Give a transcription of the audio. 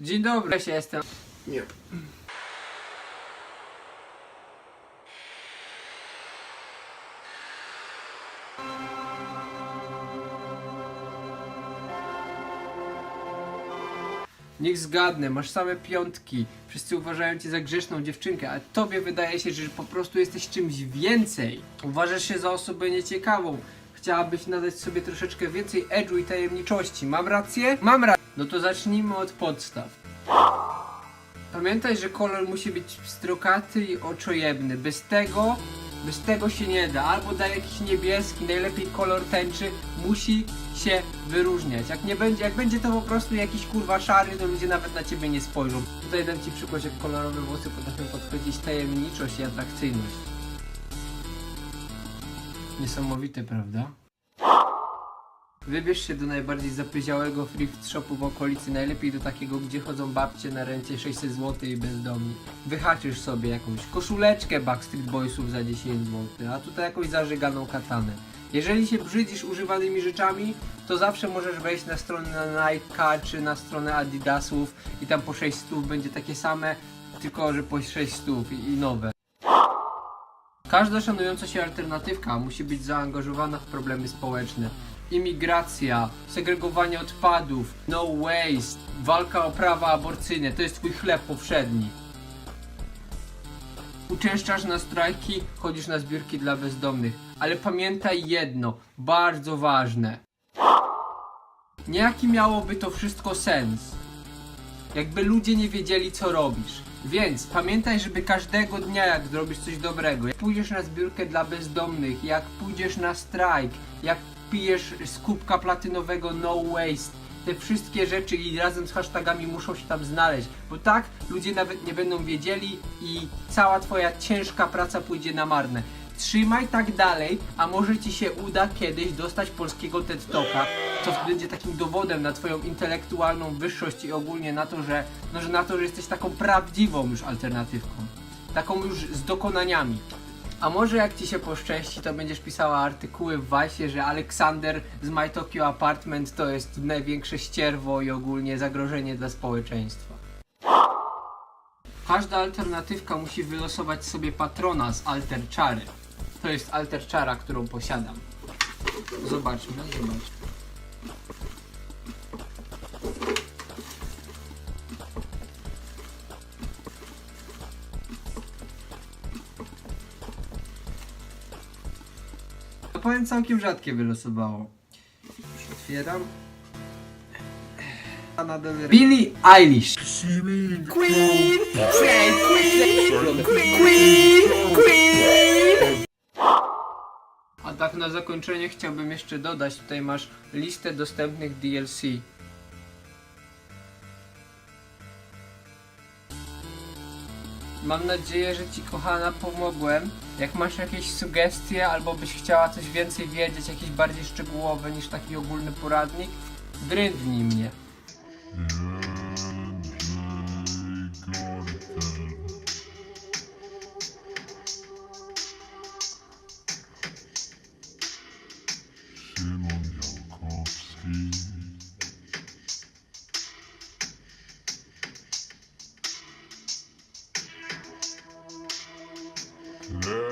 Dzień dobry, Cześć, jestem. Nie. Niech zgadnę, masz same piątki. Wszyscy uważają cię za grzeczną dziewczynkę, ale tobie wydaje się, że po prostu jesteś czymś więcej. Uważasz się za osobę nieciekawą. Chciałabyś nadać sobie troszeczkę więcej edge'u i tajemniczości. Mam rację? Mam rację. No to zacznijmy od podstaw. Pamiętaj, że kolor musi być pstrokaty i oczojebny. Bez tego, bez tego się nie da. Albo daj jakiś niebieski, najlepiej kolor tęczy. Musi się wyróżniać. Jak nie będzie, jak będzie to po prostu jakiś kurwa szary, to ludzie nawet na ciebie nie spojrzą. Tutaj dam ci przykład, jak kolorowe włosy potrafią podchwycić tajemniczość i atrakcyjność. Niesamowite, prawda? Wybierz się do najbardziej zapyziałego thrift shopu w okolicy, najlepiej do takiego, gdzie chodzą babcie na rencie 600 zł i bezdomni. Wyhaczysz sobie jakąś koszuleczkę Backstreet Boysów za 10 zł, a tutaj jakąś zażyganą katanę. Jeżeli się brzydzisz używanymi rzeczami, to zawsze możesz wejść na stronę na Nike'a czy na stronę Adidasów i tam po 6 stów będzie takie same, tylko że po 6 stów i, i nowe. Każda szanująca się alternatywka musi być zaangażowana w problemy społeczne. Imigracja, segregowanie odpadów, no waste, walka o prawa aborcyjne to jest twój chleb powszedni. Uczęszczasz na strajki, chodzisz na zbiórki dla bezdomnych, ale pamiętaj jedno, bardzo ważne. Niejaki miałoby to wszystko sens jakby ludzie nie wiedzieli co robisz. Więc pamiętaj, żeby każdego dnia jak zrobisz coś dobrego, jak pójdziesz na zbiórkę dla bezdomnych, jak pójdziesz na strajk, jak pijesz z kubka platynowego no waste, te wszystkie rzeczy i razem z hashtagami muszą się tam znaleźć, bo tak ludzie nawet nie będą wiedzieli i cała twoja ciężka praca pójdzie na marne. Trzymaj tak dalej, a może ci się uda kiedyś dostać polskiego TED Talka, co będzie takim dowodem na twoją intelektualną wyższość i ogólnie na to, że, no, że na to, że jesteś taką prawdziwą już alternatywką. Taką już z dokonaniami. A może jak ci się poszczęści, to będziesz pisała artykuły w Vice, że Aleksander z My Tokyo Apartment to jest największe ścierwo i ogólnie zagrożenie dla społeczeństwa. Każda alternatywka musi wylosować sobie patrona z Alter Czary. To jest Alter Czara, którą posiadam. Zobaczmy, zobaczmy. Powiem całkiem rzadkie wylosowało. Już otwieram. Rey. Billie Eilish. Queen! Queen! Queen! Queen! Queen! A tak na zakończenie chciałbym jeszcze dodać, tutaj masz listę dostępnych DLC. Mam nadzieję, że Ci kochana pomogłem. Jak masz jakieś sugestie albo byś chciała coś więcej wiedzieć, jakieś bardziej szczegółowe niż taki ogólny poradnik, drędnij mnie. Szymon Love.